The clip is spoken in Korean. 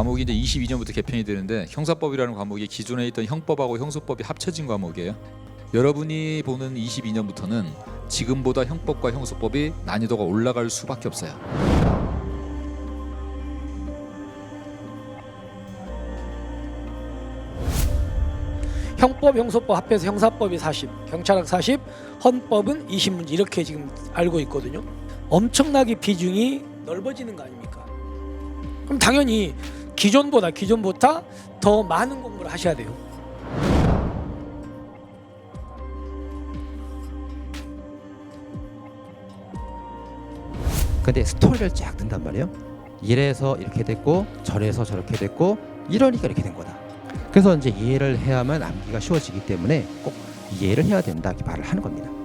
과목이 이제 22년부터 개편이 되는데 형사법이라는 과목이 기존에 있던 형법하고 형소법이 합쳐진 과목이에요. 여러분이 보는 22년부터는 지금보다 형법과 형소법이 난이도가 올라갈 수밖에 없어요. 형법, 형소법 합해서 형사법이 40, 경찰학 40, 헌법은 20문제 이렇게 지금 알고 있거든요. 엄청나게 비중이 넓어지는 거 아닙니까? 그럼 당연히 기존보다 기존보다 더 많은 공부를 하셔야 돼요. 근데 스토리를 쫙 든단 말이에요. 이래서 이렇게 됐고 저래서 저렇게 됐고 이러니까 이렇게 된 거다. 그래서 이제 이해를 해야만 암기가 쉬워지기 때문에 꼭 이해를 해야 된다 이렇게 말을 하는 겁니다.